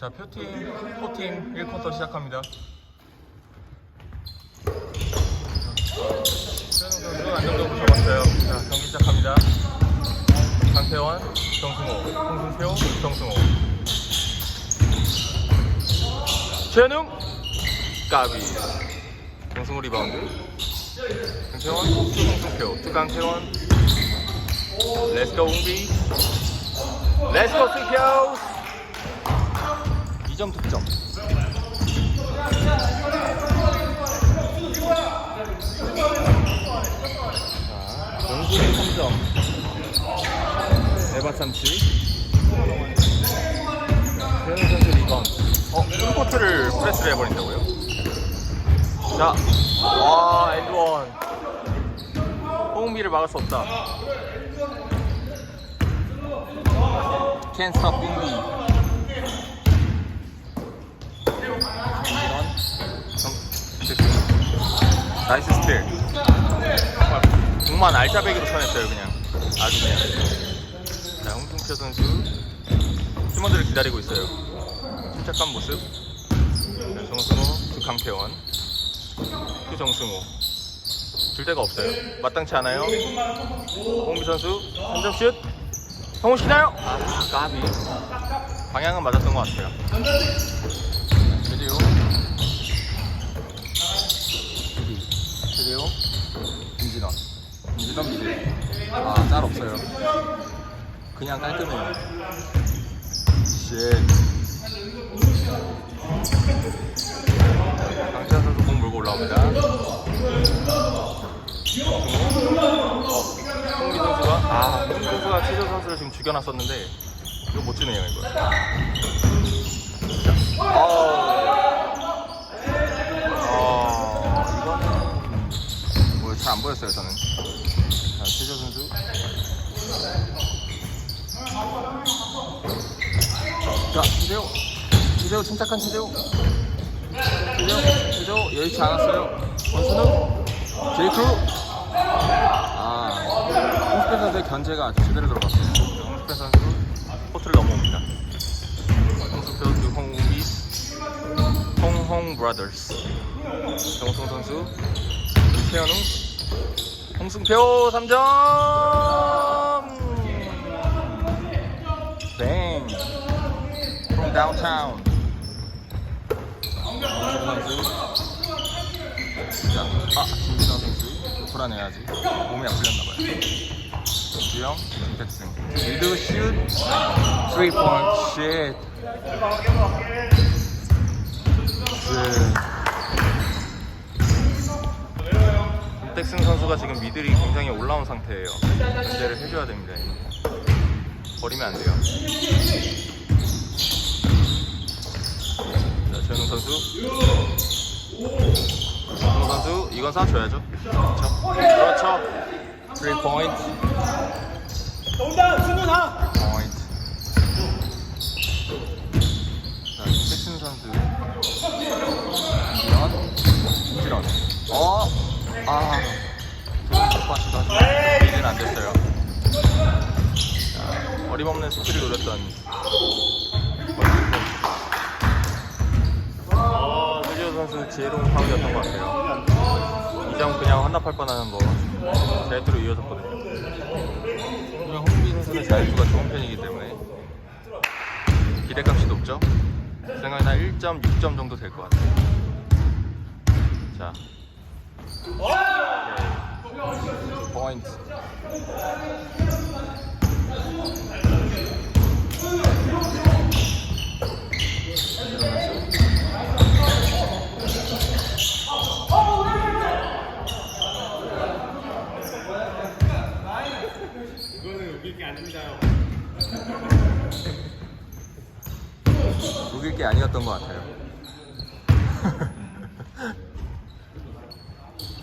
자, 표팀, 포팀 1쿼터 시작합니다. 안정적으로 잡았어요. 자, 경기 시작합니다. 강태원, 정승호, 홍승표, 정승호. 최현웅, 까비. 정승호 리바운드. 강태원, 홍승표, 또 강태원. 렛츠고 홍비. 렛츠고 승표. 2점 득점. 자, 공수의 3점. 에바 참치. 최현우 선수 리번. 어, 풀코트를 프레스를 해버린다고요? 자, 와, 엔드원. 호응비를 막을 수 없다. Stop 빙비. 나이스 스틸. 정말 공만 알짜배기로 쳐냈어요 그냥. 아주 그냥. 자 홍승표 선수. 팀원들을 기다리고 있어요. 침착한 모습. 자, 정승호 두 강태원. 또 정승호. 줄 데가 없어요. 마땅치 않아요. 홍비 선수 3점 슛. 성공 시나요? 아 까비. 방향은 맞았던 것 같아요 드디어 드디어 김진원 김진원 미드 아짤 없어요. 그냥 깔끔해요. 쉣. 강시환 선수 공 물고 올라옵니다. 홍기 선수가 아 홍기 선수가 최조 선수를 지금 죽여놨었는데 이거 못 치네요 이거. 어, 이거는 뭐잘안 보였어요 저는. 자, 최저 선수. 자, 최재호. 최재호 침착한 최재호. 최재호, 최재호 여의치 않았어요. 원순우, 제이크. 아, 홍수배 선수의 견제가 아주 제대로 들어갔어요. 홍수배 선수 코트를 넘어옵니다. 선수 홍우비. 홍홍 브라더스 정승 선수 최현웅 홍승표 3점. 뱅. From downtown. 자, 아 김민호 선수 불안해야지. 몸이 안 풀렸나봐요. 주영 김택승. 미드 슛. 3포인트 쉣 김택승 선수가 지금 미들이 굉장히 올라온 상태예요. 견제를 해줘야 됩니다. 버리면 안 돼요. 자, 최현웅 선수. 최현웅 선수, 이건 쏴줘야죠. 그렇죠. 그렇죠. 3 포인트. 포인트. 자, 김택승 선수. 아. 번째도 하지만 이는 안 됐어요. 자, 어림없는 스킬을 노렸던 어, 세지호 선수 지혜로운 파울이었던 것 같아요. 이점 그냥 환납할 뻔한 뭐 자유투로 이어졌거든요. 그냥 홍빈 선수는 자유투가 좋은 편이기 때문에 기대값이 높죠. 한 1.6점 정도 될 것 같아요. 자, 오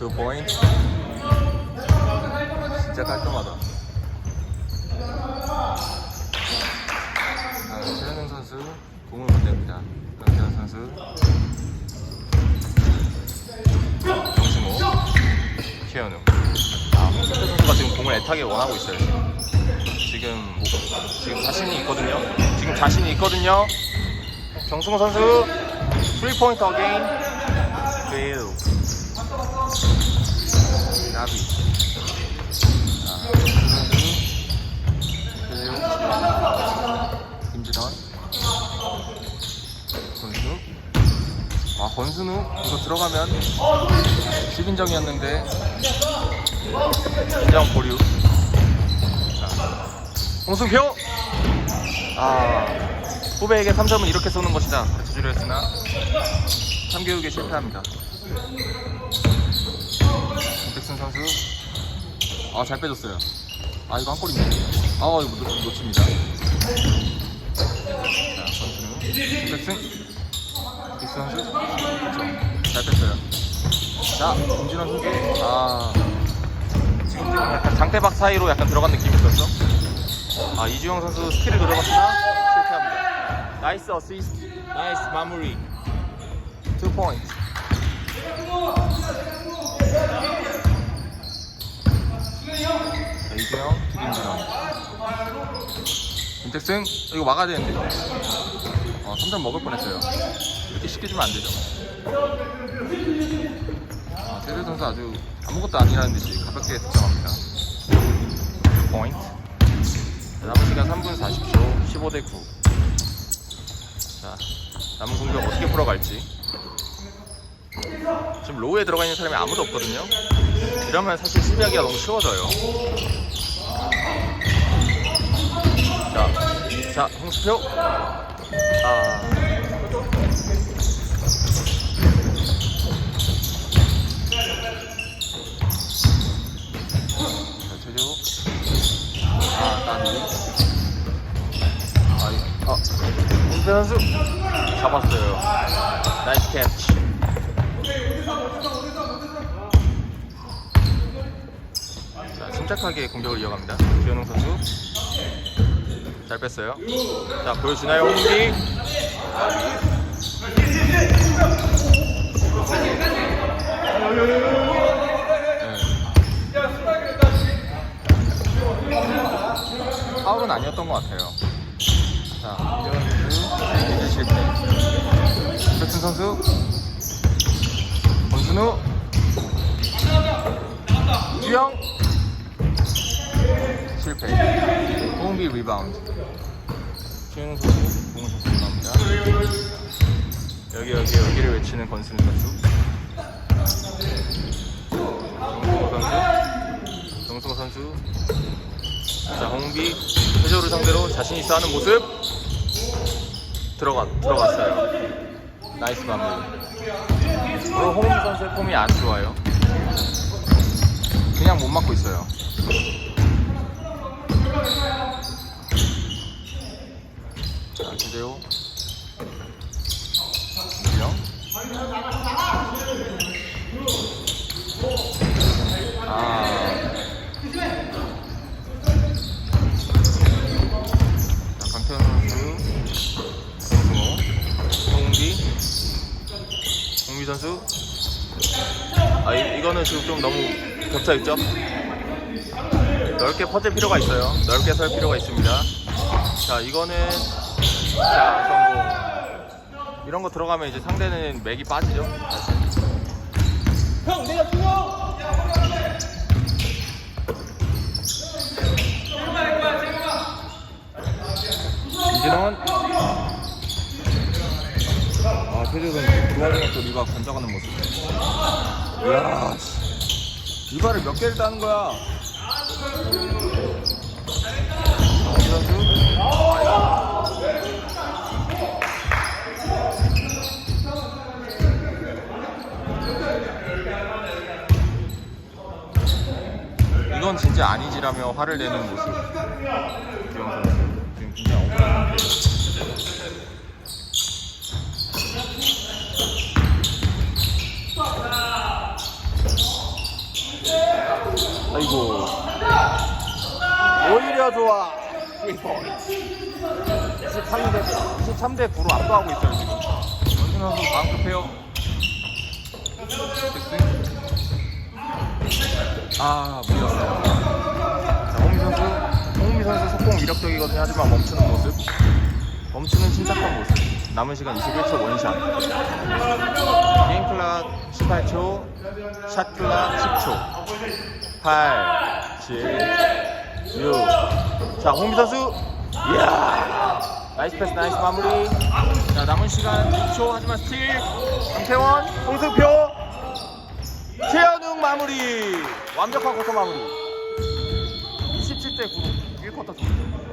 두 포인트 진짜 깔끔하다. 아, 최현웅 선수 공을 못 냅니다. 강태현 선수. 정승호. 최현웅. 아, 홍승태 선수가 지금 공을 애타게 원하고 있어요 지금. 지금 자신이 있거든요. 지금 자신이 있거든요. 정승호 선수. 3포인트 어게인 답이 있어요. 아, 음, 네. 김지선. 권수 아 권순우 이거 들어가면 10인정이었는데. 인정 보류. 홍승표. 아 후배에게 3점은 이렇게 쏘는 것이다. 그렇게 주려 했으나 3교육에 실패합니다. 선수. 아 잘 빼줬어요. 아 이거 한 골이네 아 이거 놓, 놓칩니다. 자 권순우 백승 백승 선수. 그렇죠. 잘 뺐어요. 자 김진원 선수. 아. 지금 약간 장대박 사이로 약간 들어간 느낌이 있었어 아 이주영 선수 스킬을 노려봤으나 실패합니다. 나이스 어시스트, 나이스 마무리. 2 포인트. 자, 이주영, 김진원. 김택승 이거 막아야 되는데. 어, 3점 먹을 뻔했어요. 이렇게 쉽게 주면 안 되죠. 아, 세르 선수 아주 아무것도 아니라는 듯이 가볍게 득점합니다. 포인트. 자, 남은 시간 3분 40초 15대 9 자, 남은 공격 어떻게 풀어갈지 지금 로우에 들어가 있는 사람이 아무도 없거든요 이러면 사실 수비하기가 너무 쉬워져요 자, 자 홍수표 아 자, 최재호 아, 까비. 아, 이- 어, 문세 선수 잡았어요. 나이스 캐치. 자, 침착하게 공격을 이어갑니다. 주현웅 선수. 잘 뺐어요. 자, 보여주나요, 홍기? 네. 파울은 아니었던 것 같아요. 자, 이현 선수 이제 실패. 선수, 권순우, 주영 실패. 홍비 리바운드. 주영 선수 공을 잡고 나옵니다. 여기 여기 여기를 외치는 권순우 선수. 정승호 선수, 정승호 선수. 자, 홍비 해조를 상대로 자신 있어 하는 모습 들어가 들어갔어요. 나이스 마무리. 오늘 홍비 선수의 폼이 안 좋아요. 그냥 못 맞고 있어요. 자, 주대호. 유영. 아. 선수. 아, 이, 이거는 지금 좀 너무 겹쳐 있죠? 넓게 퍼질 필요가 있어요. 넓게 설 필요가 있습니다. 자, 이거는 자 성공. 이런 거 들어가면 이제 상대는 맥이 빠지죠. 형 내가 죽어 김진원. 아, 최재선 그 와중에 또 리바 건져가는 모습. 이야, 씨. 리바를 몇 개를 따는 거야? 이 선수. 이건 진짜 아니지라며 화를 내는 모습. 아이고. 오히려 좋아. 23대 23대 9로 압도하고 있어요 지금. 원준 마음 급해요. 아 홍미 선수 속공 위력적이거든요 하지만 멈추는 모습 멈추는 침착한 모습. 남은 시간 21초 원샷. 게임 클락 18초. 샷 클락 10초. 8, 7, 6. 자, 홍미 선수. 이야. 나이스 패스, 나이스 마무리. 자, 남은 시간 6초. 하지만 스틸. 강태원, 홍승표. 최현웅 마무리. 완벽한 코터 마무리. 27대 9. 1쿼터 두.